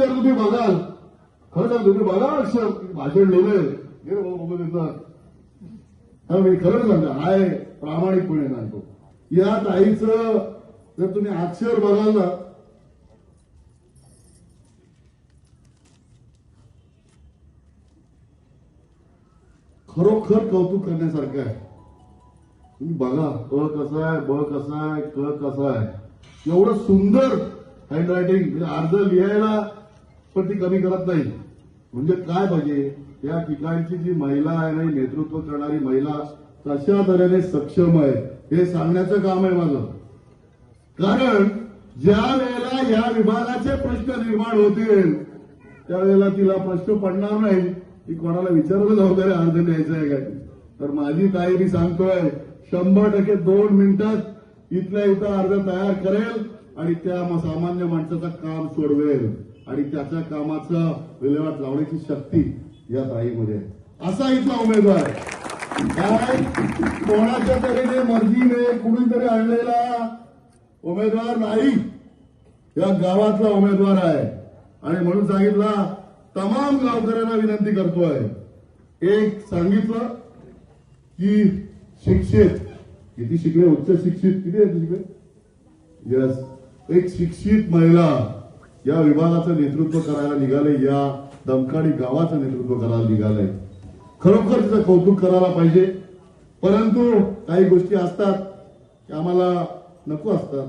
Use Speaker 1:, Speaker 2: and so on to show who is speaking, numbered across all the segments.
Speaker 1: अक्षर तुम्ही बघाल. खरं सांग तुम्ही बघा अक्षर भाषण लिहिलंय. हे रे बाबा बघत येतात. मी खरं सांगा हाय प्रामाणिकपणे सांगतो या ताईचं जर तुम्ही अक्षर बघाल ना खरोखर कौतुक करण्यासारखं आहे. तुम्ही बघा अ कसा आहे ब कसा आहे क कसा आहे. एवढं सुंदर हँडरायटिंग म्हणजे अर्ज लिहायला पण ती कमी करत नाही. म्हणजे काय पाहिजे? या ठिकाणची जी महिला आहे ना नेतृत्व करणारी महिला कशा तऱ्हेने सक्षम आहे हे सांगण्याचं काम आहे माझं. कारण ज्या वेळेला या विभागाचे प्रश्न निर्माण होतील त्यावेळेला तिला प्रश्न पडणार नाही. की कोणाला विचारलं वगैरे अर्ज द्यायचा आहे काय तर माझी ताई मी सांगतोय शंभर टक्के दोन मिनिटात इथल्या इथं अर्ज तयार करेल आणि त्या सामान्य माणसाचं काम सोडवेल. आणि त्याच्या कामाचा विल्हेवाट लावण्याची शक्ती या ताईमध्ये आहे. असा इथला उमेदवार. आहे. काय? कोणाच्या तऱ्हेने मर्जीने कुणीतरी आणलेला उमेदवार नाही. या गावातला उमेदवार आहे. आणि म्हणून सांगितला तमाम गावकऱ्यांना विनंती करतोय. एक सांगितलं की शिक्षित. किती शिकले? उच्च शिक्षित किती आहे शिकले यस एक शिक्षित महिला या विभागाचं नेतृत्व करायला निघाले या दमकाडी गावाचं नेतृत्व करायला निघालंय. खरोखर तिचं कौतुक करायला पाहिजे. परंतु काही गोष्टी असतात की आम्हाला नको असतात.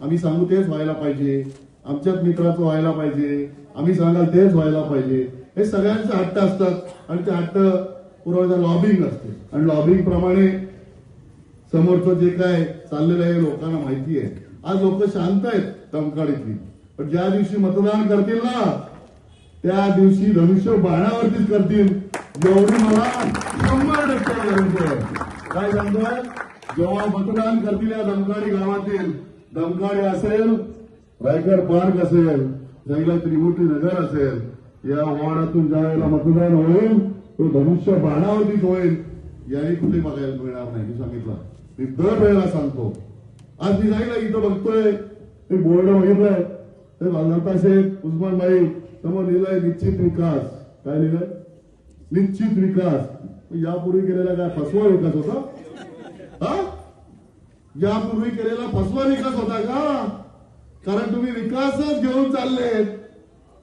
Speaker 1: आम्ही सांगू तेच व्हायला पाहिजे. आमच्याच मित्राचं व्हायला पाहिजे. आम्ही सांगाल तेच व्हायला पाहिजे. हे सगळ्यांचे हट्ट असतात आणि ते हट्ट पुरवायचा लॉबिंग असते. आणि लॉबिंग प्रमाणे समोरचं जे काय चाललेलं आहे लोकांना माहिती आहे. आज लोक शांत आहेत दमकाडीतली पण ज्या दिवशी मतदान करतील ना त्या दिवशी धनुष्य बाणावरतीच करतील. एवढी मला शंभर टक्के गरज आहे. काय सांगतोय जेव्हा मतदान करतील या दमकाडी गावातील दमकाडी असेल रायगड पार्क असेल जंगला त्रिमुटी नगर असेल या वॉर्डातून ज्या वेळेला मतदान होईल तो धनुष्य बाणावरतीच होईल याही कुठे बघायला मिळणार नाही. मी सांगितलं. मी दर वेळेला सांगतो. आज मी जायला इथं बघतोय. ते बोर्ड बघितलंय. ते लता शेख उस्मान भाई समोर लिहिलंय निश्चित विकास काय लिहिलंय निश्चित विकास यापूर्वी केलेला काय फसवा विकास होता? हा? यापूर्वी केलेला फसवा विकास होता का कारण तुम्ही विकासच घेऊन चाललेत.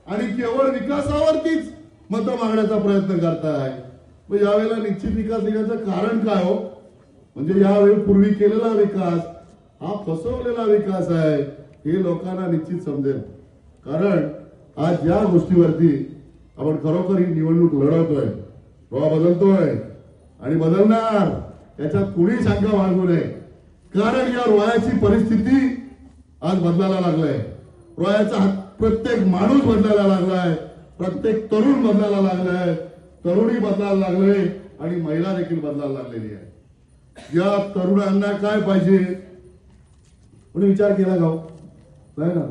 Speaker 1: आणि केवळ विकासावरतीच मतं मागण्याचा प्रयत्न करताय. मग यावेळेला निश्चित विकास लिहिण्याचं कारण काय हो? म्हणजे यावेळी पूर्वी केलेला विकास हा फसवलेला विकास आहे. हे लोकांना निश्चित समजेल. कारण आज ज्या गोष्टीवरती आपण खरोखर ही निवडणूक लढवतोय प्रवाह बदलतोय आणि बदलणार याच्यात कुणी शंका बाळगू नये. कारण या रोयाची परिस्थिती आज बदलायला लागलाय. रोयाचा प्रत्येक माणूस बदलायला लागलाय प्रत्येक तरुण बदलायला लागलाय तरुणी बदलायला लागले आणि महिला देखील बदलायला लागलेली आहे. या तरुणांना काय पाहिजे? म्हणून विचार केला गाव नाही ना?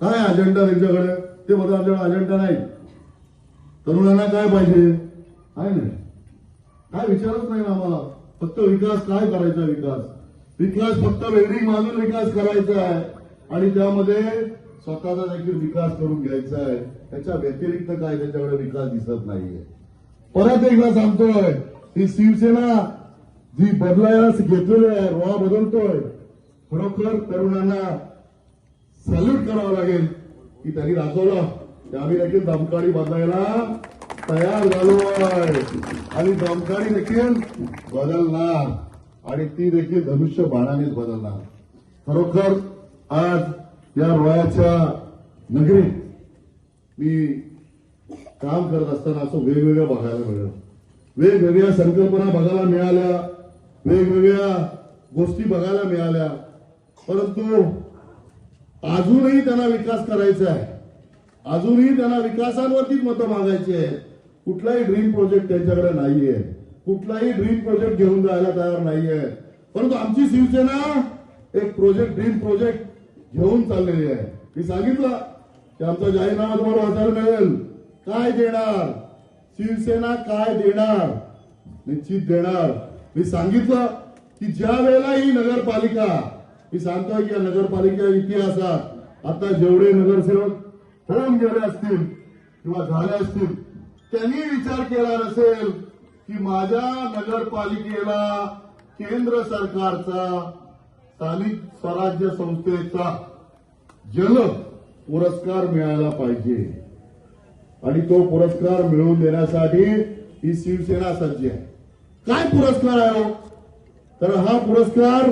Speaker 1: काय अजेंडा त्यांच्याकडे ते बघा आमच्याकडे अजेंडा नाही. तरुणांना काय पाहिजे? काय नाही काय विचारच नाही ना आम्हाला? फक्त विकास काय करायचा विकास? विकास फक्त वेल्डिंग मागून विकास करायचा आहे. आणि त्यामध्ये स्वतःचा देखील विकास करून घ्यायचा आहे. त्याच्या व्यतिरिक्त काय त्यांच्याकडे विकास दिसत नाहीये. परत एकदा सांगतोय ही शिवसेना जी बदलायला घेतलेली आहे रोहा बदलतोय. खरोखर तरुणांना सॅल्यूट करावं लागेल. की त्यांनी दाखवलं. की आम्ही देखील दमकाडी बदलायला तयार झालो आहे आणि दमकाडी देखील बदलणार. आणि ती देखील धनुष्य बाणानेच बदलणार. खरोखर आज या रोयाच्या नगरीत मी काम करत असताना असं वेगवेगळं बघायला मिळालं. वेगवेगळ्या संकल्पना बघायला मिळाल्या. वेगवेगळ्या गोष्टी बघायला मिळाल्या. परंतु अजूनही त्यांना विकास करायचा आहे. अजूनही त्यांना विकासांवरतीच मतं मागायची आहेत. कुठलाही ड्रीम प्रोजेक्ट त्यांच्याकडे नाहीये. कुठलाही ड्रीम प्रोजेक्ट घेऊन जायला तयार नाहीये. परंतु आमची शिवसेना एक प्रोजेक्ट ड्रीम प्रोजेक्ट घेऊन चाललेली आहे. मी सांगितलं की आमचा जाहीरनामा तुम्हाला वाचायला मिळेल. काय देणार? शिवसेना काय देणार? निश्चित देणार. मी सांगितलं की ज्या वेळेला ही नगरपालिका मी सांगतोय की या नगरपालिका इतिहासात आता जेवढे नगरसेवक होऊन गेले असतील किंवा झाले असतील त्यांनी विचार केला नसेल की माझ्या नगरपालिकेला केंद्र सरकारचा स्थानिक स्वराज्य संस्थेचा जल पुरस्कार मिळाला पाहिजे आणि तो पुरस्कार मिळवून देण्यासाठी ही शिवसेना सज्ज आहे काय पुरस्कार आहे हो? तर हा पुरस्कार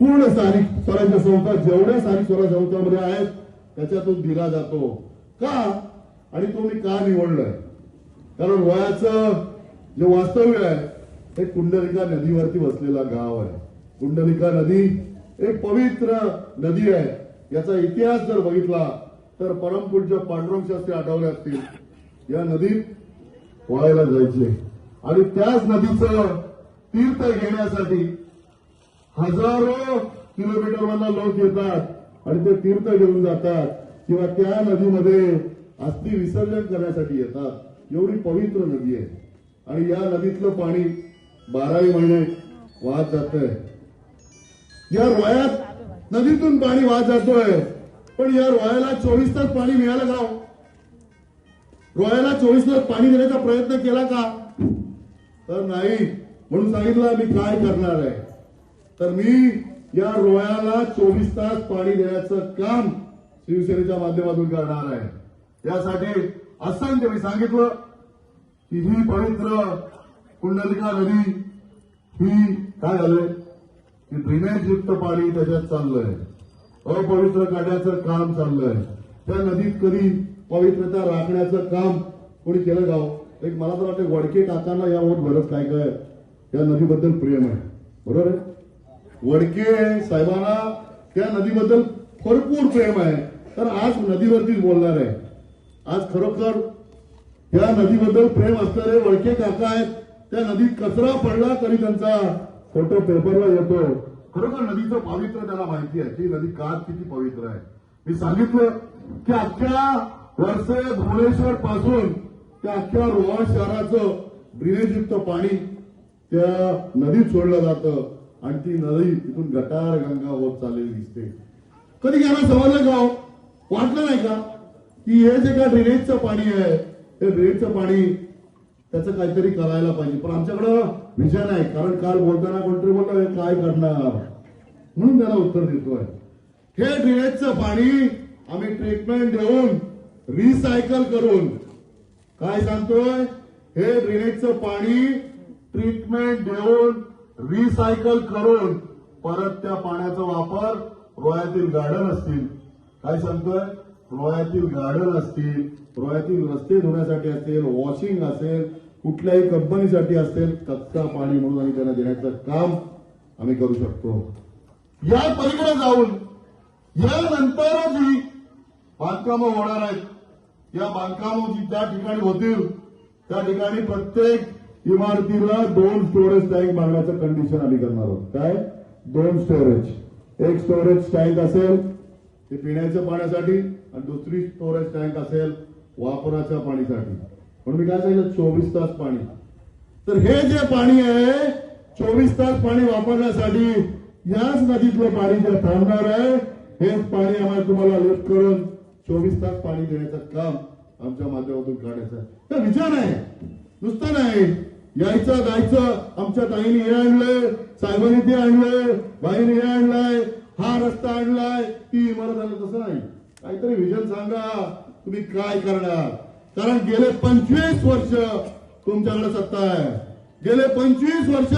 Speaker 1: पूर्ण स्थानिक स्वराज्य संस्था जेवढ्या स्थानिक स्वराज्य संस्थांमध्ये आहेत त्याच्यातून दिला जातो. का? आणि तो मी का निवडलंय? कारण वयाचं जे वास्तव्य आहे हे कुंडलिका नदीवरती वसलेला गाव आहे. कुंडलिका नदी एक पवित्र नदी आहे. याचा इतिहास जर बघितला तर परमपूज्य पांडुरंग शास्त्री आठवले असतील या नदीत पोहायला जायचे. आणि त्याच नदीचं तीर्थ घेण्यासाठी हजारो किलोमीटर मला लोक येतात आणि ते तीर्थ घेऊन जातात किंवा त्या नदीमध्ये अस्थि विसर्जन करण्यासाठी येतात. एवढी पवित्र नदी आहे. आणि या नदीतलं पाणी बाराही महिने वाहत जातंय. या रोयात नदीतून पाणी वाहत जातोय. पण या रोयाला चोवीस तास पाणी मिळालं का हो? रोयाला चोवीस तास पाणी देण्याचा प्रयत्न केला का? तर नाही. म्हणून सांगितलं मी काय करणार आहे? तर मी या रोयाला चोवीस तास पाणी देण्याचं काम शिवसेनेच्या माध्यमातून करणार आहे. यासाठी असंख्य मी सांगितलं की ही पवित्र कुंडलिका नदी ही काय झालंय? की ड्रेनेजयुक्त पाणी त्याच्यात चाललंय. अपवित्र काढण्याचं काम चाललंय. त्या नदीत कधी पवित्रता राखण्याचं काम कोणी केलं गाव हो? एक मला तर वाटतं वडके काकांना यावर बरंच काय काय? या नदीबद्दल प्रेम आहे. बरोबर आहे? वडके साहेबांना त्या नदीबद्दल भरपूर प्रेम आहे. तर आज नदीवरतीच बोलणार आहे. आज खरोखर या नदीबद्दल प्रेम असणारे वळके काका आहेत. त्या नदीत कचरा पडला तरी त्यांचा फोटो पेपरला येतो. खरोखर नदीचं पावित्र्य त्याला माहिती आहे. की नदी का किती पवित्र आहे. मी सांगितलं की अख्ख्या वर्षे भुवनेश्वर पासून त्या अख्ख्या रोहा शहराचं ड्रेनेजयुक्त पाणी त्या नदीत सोडलं जातं. आणि ती नदी तिथून गटार गंगा होत चाललेली दिसते. कधी घ्यायला समजलं का हो? वाटलं नाही का? की हे जे काय ड्रेनेजचं पाणी आहे ते ड्रेनेजचं पाणी त्याचं काहीतरी करायला पाहिजे. पण आमच्याकडं विजन आहे. कारण काल बोलताना कोणतरी बोलतो काय करणार? म्हणून त्याला उत्तर देतोय. हे ड्रेनेजचं पाणी आम्ही ट्रीटमेंट देऊन रिसायकल करून काय सांगतोय? हे ड्रेनेजचं पाणी ट्रीटमेंट देऊन रिसायकल करून परत त्या पाण्याचा वापर रोयातील गार्डन असतील. काय सांगतोय? रोयातील गार्डन असतील रोयातील रस्ते धुण्यासाठी असेल वॉशिंग असेल कुठल्याही कंपनीसाठी असेल कच्चा पाणी म्हणून आम्ही त्यांना देण्याचं काम आम्ही करू शकतो. या पलीकडे जाऊन यानंतर जी बांधकामं होणार आहेत या बांधकामं जी त्या ठिकाणी होतील त्या ठिकाणी प्रत्येक इमारतीला दोन स्टोरेज टँक बांधण्याचं कंडिशन आम्ही करणार आहोत. काय? दोन स्टोरेज एक स्टोरेज टँक असेल ते पिण्याच्या पाण्यासाठी आणि दुसरी स्टोरेज टँक असेल वापराच्या पाणीसाठी. म्हणून मी काय सांगितलं? चोवीस तास पाणी. तर हे जे पाणी आहे चोवीस तास पाणी वापरण्यासाठी याच नदीतलं पाणी जे थांबणार आहे हेच पाणी आम्हाला तुम्हाला लिफ्ट करून चोवीस तास पाणी देण्याचं काम आमच्या माध्यमातून काढायचं आहे. तर विचार आहे. नुसतं नाही. यायचं जायचं. आमच्या ताईने हे आणलंय साहेबांनी ते आणलंय बाईने हे आणलाय हा रस्ता आणलाय ती इमारत आलं तसं नाही. काहीतरी विजन सांगा तुम्ही काय करणार? कारण गेले पंचवीस वर्ष तुमच्याकडे सत्ता आहे. गेले पंचवीस वर्ष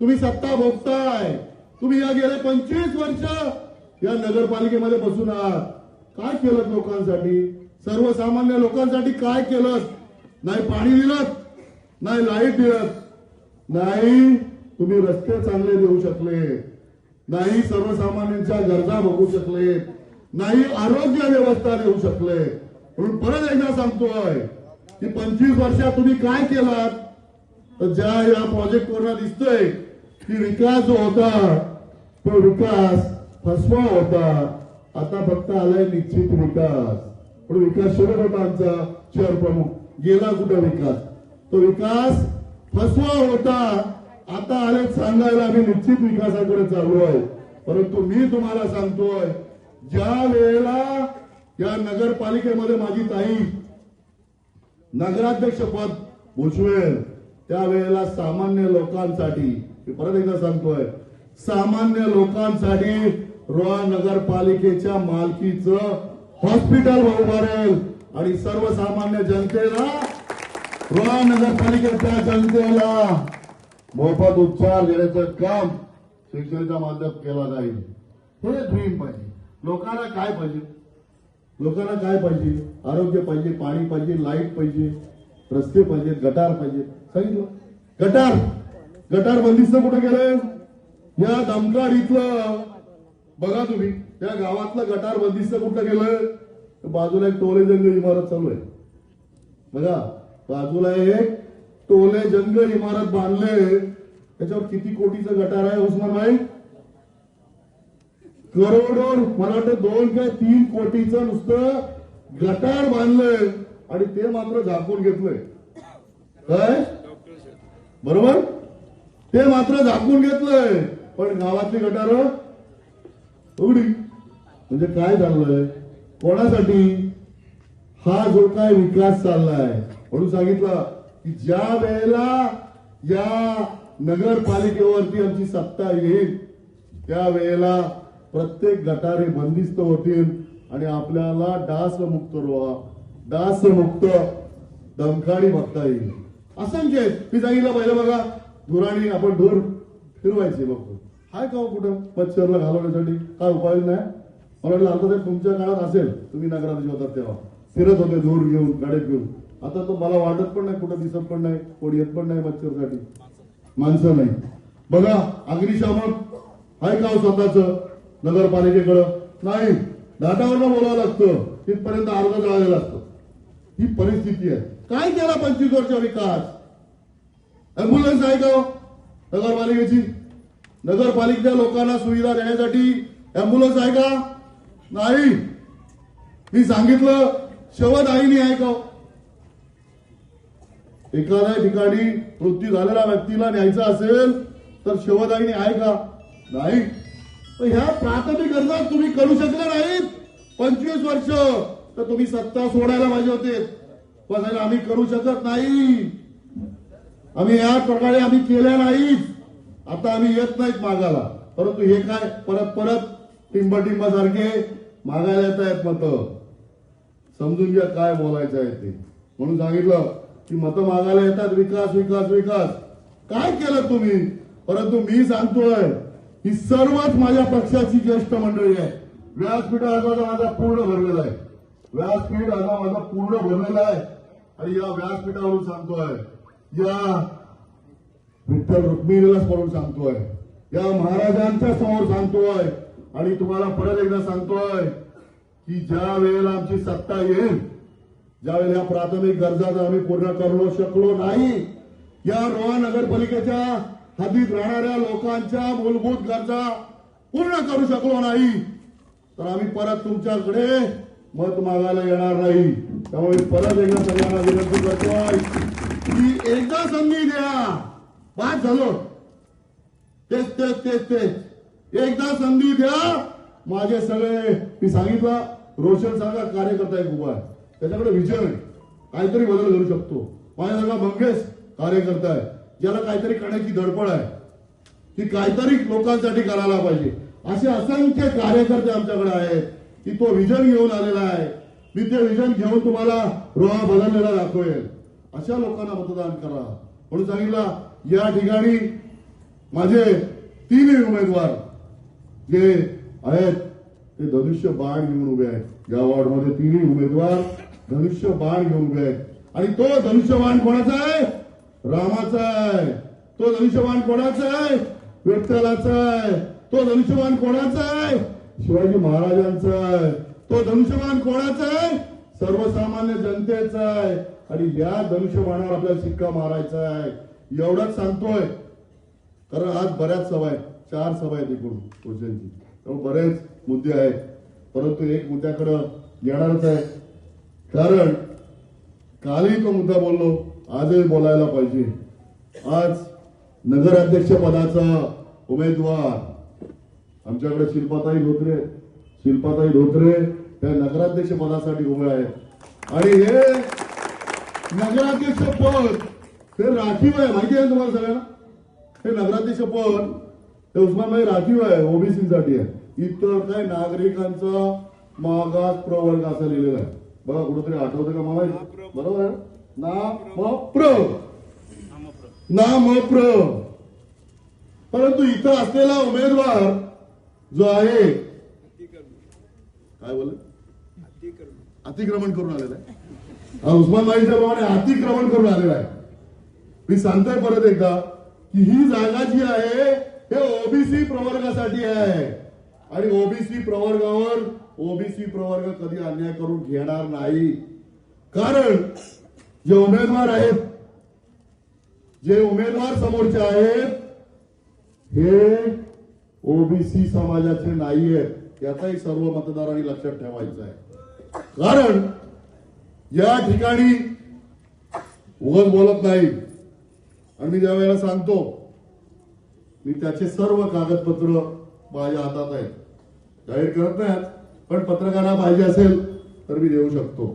Speaker 1: तुम्ही सत्ता भोगताय. तुम्ही या गेले पंचवीस वर्ष या नगरपालिकेमध्ये बसून आहात. काय केलं लोकांसाठी? सर्वसामान्य लोकांसाठी काय केलं नाही पाणी दिलं नाही लाइट दिलं नाही तुम्ही रस्ते चांगले देऊ शकले. नाही सर्वसामान्यांच्या गरजा बघू शकले. नाही आरोग्य व्यवस्था देऊ शकले. म्हणून परत एकदा सांगतोय की पंचवीस वर्षात तुम्ही काय केलात? तर ज्या या प्रोजेक्टवरनं दिसतोय की विकास जो होता तो विकास फसवा होता. आता फक्त आलाय निश्चित विकास. पण विकास शिरत होता आमचा शहर प्रमुख. गेला कुठं विकास? तो विकास फसवा होता. आता आले सांगायला आम्ही निश्चित विकासाकडे चालू आहे परंतु मी तुम्हाला सांगतोय ज्या वेळेला या नगरपालिकेमध्ये माझी ताई नगराध्यक्ष पद भुजवेल त्यावेळेला सामान्य लोकांसाठी मी परत एकदा सांगतोय सामान्य लोकांसाठी रोहा नगरपालिकेच्या मालकीचं हॉस्पिटल उभारेल आणि सर्वसामान्य जनतेला रोहा नगरपालिकेच्या जनतेला मोफत उपचार देण्याचं काम शिक्षणाच्या माध्यम केला जाईल. हे ड्रीम पाहिजे. लोकांना काय पाहिजे? लोकांना काय पाहिजे? आरोग्य पाहिजे पाणी पाहिजे लाइट पाहिजे रस्ते पाहिजे गटार पाहिजे सांगितलं? गटार. गटार बंदिस्त कुठे गेलंय या दमकार इथलं बघा तुम्ही त्या गावातलं गटार बंदिस्त कुठं गेलं बाजूला एक टोले जंगल इमारत चालू आहे. बघा. बाजूला एक टोले जंगल इमारत बांधले त्याच्यावर किती कोटीचं गटार आहे उस्मान भाई करोडो मला वाटतं दोन काय तीन कोटीचं नुसतं गटार बांधलंय. आणि ते मात्र झाकून घेतलंय. काय? बरोबर? ते मात्र झाकून घेतलंय. पण गावातली गटार उघडी. म्हणजे काय झालंय? कोणासाठी? हा जो काय विकास चाललाय म्हणून सांगितलं की ज्या वेळेला या नगरपालिकेवरती आमची सत्ता येईल त्या वेळेला प्रत्येक गटारे बंदिस्त होतील आणि आपल्याला डास मुक्त रोहा डास मुक्त दमखाडी बघता येईल. असंख्य मी सांगितलं पहिलं बघा धुराणी आपण धूर फिरवायचे बघतो हाय का हो कुठं? मच्छरला घालवण्यासाठी काय उपाय नाही? मला वाटलं आता तुमच्या काळात असेल. तुम्ही नगराध्यक्ष होतात तेव्हा. फिरत होते धूर घेऊन गाडीत घेऊन. आता तो मला वाटत पण नाही कुठं दिसत पण नाही कोण येत पण नाही मच्छरसाठी. माणसं नाही. बघा अग्निशामक आहे का हो स्वतःच? नगरपालिकेकडं? नाही. दाटावरनं बोलावं लागतं. तिथपर्यंत अर्ज जळालेला असतो ही परिस्थिती आहे. काय केला पंचवीस वर्ष विकास? अँब्युलन्स आहे का हो? नगरपालिकेची? नगरपालिकेच्या लोकांना सुविधा देण्यासाठी अँब्युलन्स आहे का? नाही. मी सांगितलं शवदाहिनी आहे का हो? एखाद्या ठिकाणी मृत्यू झालेल्या व्यक्तीला न्यायचा असेल तर शवदाहिनी आहे का? नाही. तर ह्या प्राथमिक गरजा तुम्ही करू शकल्या नाहीत. पंचवीस वर्ष. तर तुम्ही सत्ता सोडायला पाहिजे होते. पण आम्ही करू शकत नाही. आम्ही या प्रकारे आम्ही केल्या नाहीत. आता आम्ही येत नाहीत मागायला. परंतु हे काय? परत परत टिंब टिंब सारखे मागायला येत आहेत मत समजून घ्या काय बोलायचं आहे ते. म्हणून सांगितलं की मतं मागायला येतात विकास विकास विकास. काय केलं तुम्ही? परंतु मी सांगतोय ही सर्वच माझ्या पक्षाची ज्येष्ठ मंडळी आहे व्यासपीठ आता माझा पूर्ण भरलेला आहे. व्यासपीठ आता माझा पूर्ण भरलेला आहे. आणि या व्यासपीठावरून सांगतोय या विठ्ठल रुक्मिणीला स्मरून सांगतोय या महाराजांच्या समोर सांगतोय. आणि तुम्हाला परत एकदा सांगतोय की ज्या वेळेला आमची सत्ता येईल ज्यावेळेला या प्राथमिक गरजा जर आम्ही पूर्ण करू शकलो नाही या रोहा नगरपालिकेच्या हद्दीत राहणाऱ्या लोकांच्या मूलभूत गरजा पूर्ण करू शकलो नाही तर आम्ही परत तुमच्याकडे मत मागायला येणार नाही. त्यामुळे परत एकदा सगळ्यांना विनंती करतोय की एकदा संधी द्या. बाद झालं. तेच तेच तेच तेच. एकदा संधी द्या. माझे सगळे मी सांगितलं रोशन सांगा कार्यकर्ता एक उभा आहे. त्याच्याकडे विजन आहे काहीतरी बदल करू शकतो. माझ्या सगळा मंगेश कार्यकर्ता आहे ज्याला काहीतरी करण्याची धडपड आहे. ती काहीतरी लोकांसाठी करायला पाहिजे. असे असंख्य कार्यकर्ते आमच्याकडे आहेत. की तो विजन घेऊन आलेला आहे. मी ते विजन घेऊन तुम्हाला रोहा बदललेला दाखवेल. अशा लोकांना मतदान करा. म्हणून सांगितलं या ठिकाणी माझे तीनही उमेदवार जे आहेत ते धनुष्य बाण घेऊन उभे आहेत. या वॉर्डमध्ये तिन्ही उमेदवार धनुष्य बाण घेऊन उभे आहेत आणि तो धनुष्यबाण कोणाचा आहे? रामाचा आहे. तो धनुष्यबाण कोणाचा आहे? विठ्ठलाचा आहे. तो धनुष्यबाण कोणाचा आहे? शिवाजी महाराजांचा आहे. तो धनुष्यबाण कोणाचा आहे? सर्वसामान्य जनतेचा आहे. आणि या धनुष्यबाणावर आपल्याला शिक्का मारायचा आहे. एवढंच सांगतोय. कारण आज बऱ्याच सभा आहेत. चार सभा आहेत एकूण पुरुषांची त्यामुळे बरेच मुद्दे आहेत. परंतु एक मुद्द्याकडं येणारच आहे. कारण कालही तो मुद्दा बोललो आजही बोलायला पाहिजे. आज नगराध्यक्ष पदाचा उमेदवार आमच्याकडे शिल्पाताई धोत्रे शिल्पाताई धोत्रे त्या नगराध्यक्ष पदासाठी उभे आहेत. आणि हे नगराध्यक्ष पद हे राखीव आहे माहिती आहे तुम्हाला सगळ्यांना? हे नगराध्यक्ष पद हे उस्मानभाई राखीव आहे ओबीसीसाठी आहे. इतर काय नागरिकांचा मागास प्रवर्ग असं लिहिलेलं आहे. बघा कुठंतरी आठवतं का मला? बरोबर? आहे ना म प्र ना म प्र परंतु इथं असलेला उमेदवार जो आहे काय बोल अतिक्रमण करून आलेला आहे. हा उस्मानबाईच्या प्रमाणे अतिक्रमण करून आलेला आहे. मी सांगतोय परत एकदा की ही जागा जी आहे हे ओबीसी प्रवर्गासाठी आहे. आणि ओबीसी प्रवर्गावर ओबीसी प्रवर्ग कधी अन्याय करून घेणार नाही. कारण जे उमेदवार आहेत जे उमेदवार समोरचे आहेत हे ओबीसी समाजाचे नाही आहेत याचाही सर्व मतदारांनी लक्षात ठेवायचं आहे. कारण या ठिकाणी उगत बोलत नाही? आणि मी ज्या वेळेला सांगतो मी त्याचे सर्व कागदपत्र माझ्या हातात आहेत. जाहीर करत नाही पण पत्रकारांना पाहिजे असेल तर मी देऊ शकतो.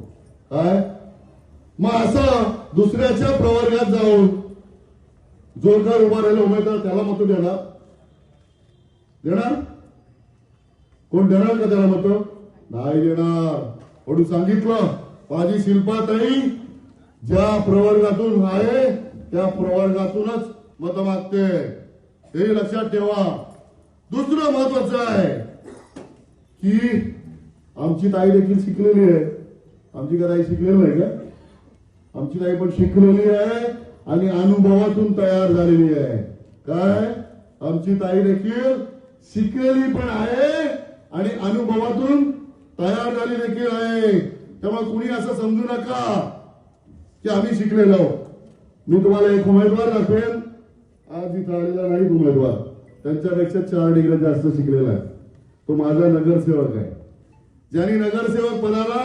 Speaker 1: काय? मग असं दुसऱ्याच्या प्रवर्गात जाऊन जोरदार काय उभा राहिला उमेदवार त्याला मत देणार? देणार? कोण देणार का त्याला मत? नाही देणार. म्हणून सांगितलं माझी शिल्पाताई ज्या प्रवर्गातून आहे त्या प्रवर्गातूनच मत मागते. हे लक्षात ठेवा. दुसरं महत्वाचं आहे की आमची ताई देखील शिकलेली आहे. आमची का ताई शिकलेली नाही का? आमची ताई पण शिकलेली आहे आणि अनुभवातून तयार झालेली आहे. काय? आमची ताई देखील शिकलेली पण आहे आणि अनुभवातून तयार झाली देखील आहे. तेव्हा कुणी असं समजू नका की आम्ही शिकलेलो मी तुम्हाला एक उमेदवार दाखवेन. आज इथं आलेला नाही उमेदवार. त्यांच्यापेक्षा चार डिग्री जास्त शिकलेला आहे. तो माझा नगरसेवक आहे. ज्यांनी नगरसेवक पदाला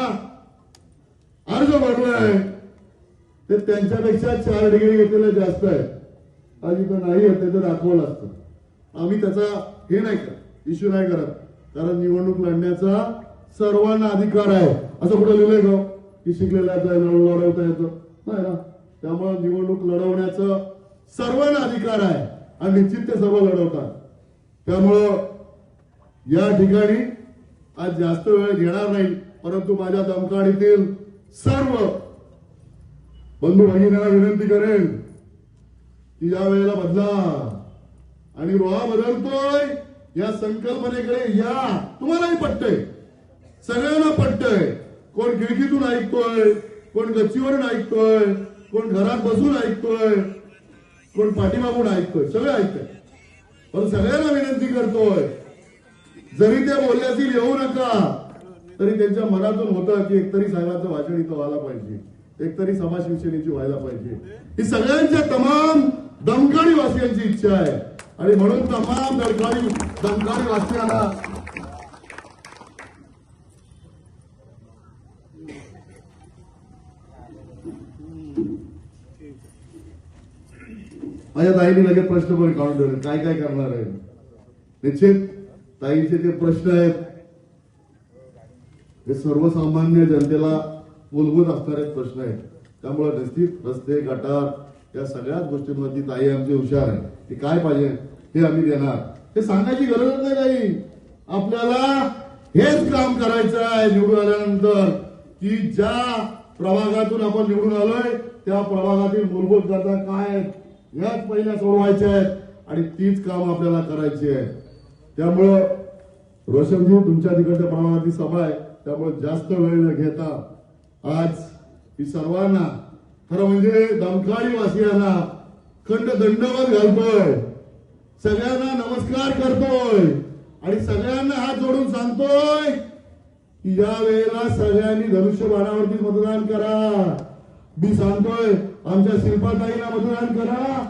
Speaker 1: अर्ज भरलाय ते त्यांच्यापेक्षा चार डिग्री घेतलेलं जास्त आहे आज इथं नाही आहे ते तर दाखवलं असतं. आम्ही त्याचा हे नाही करत इश्यू नाही करत. कारण निवडणूक लढण्याचा सर्वांना अधिकार आहे. असं कुठं लिहिलंय का की शिकलेला लढवता येतं. नाही ना. त्यामुळे निवडणूक लढवण्याचं सर्वांना अधिकार आहे. आणि निश्चित ते सर्व लढवतात. त्यामुळं या ठिकाणी आज जास्त वेळ घेणार नाही परंतु माझ्या दमकाडीतील सर्व बंधू भगिनींना विनंती करेन की या वेळेला बदला. आणि रोहा बदलतोय या संकल्पनेकडे या. तुम्हालाही पटतंय. सगळ्यांना पटतंय. कोण खिडकीतून ऐकतोय कोण गच्चीवरून ऐकतोय कोण घरात बसून ऐकतोय कोण पाठीमागून ऐकतोय. सगळं ऐकतंय. पण सगळ्यांना विनंती करतोय जरी ते बोलले असतील येऊ नका. तरी त्यांच्या मनातून होतं की एकतरी साहेबांचं भाषण इथं व्हायला पाहिजे. एकतरी समाज शिवसेनेची व्हायला पाहिजे. ही सगळ्यांच्या तमाम दमकाळी वासियांची इच्छा आहे. आणि म्हणून तमाम दमकाळी दमकाळी वासियांना माझ्या ताईने लगेच प्रश्न पण काढून ठेवले. काय काय करणार आहे? निश्चित? ताईचे जे प्रश्न आहेत हे सर्वसामान्य जनतेला मूलभूत असणारे प्रश्न आहेत. त्यामुळे निश्चित रस्ते गटार या सगळ्याच गोष्टींवरती ताई आमची हुशार आहे ते काय पाहिजे हे आम्ही देणार. हे सांगायची गरजच नाही ताई. आपल्याला हेच काम करायचं आहे निवडून आल्यानंतर की ज्या प्रभागातून आपण निवडून आलोय त्या प्रभागातील मूलभूत गरजा काय आहेत याच पहिल्या सोडवायच्या आहेत. आणि तीच काम आपल्याला करायची आहे त्यामुळं रोशनजी तुमच्या तिकडच्या प्रमाणातील सभा आहे. त्यामुळे जास्त वेळ न घेता आज ही सर्वांना खरं म्हणजे दमकाळी वासियांना खंड दंडवत घालतोय. सगळ्यांना नमस्कार करतोय. आणि सगळ्यांना हात जोडून सांगतोय की या वेळेला सगळ्यांनी धनुष्यबाणावरती मतदान करा. मी सांगतोय आमच्या शिल्पाताईला मतदान करा.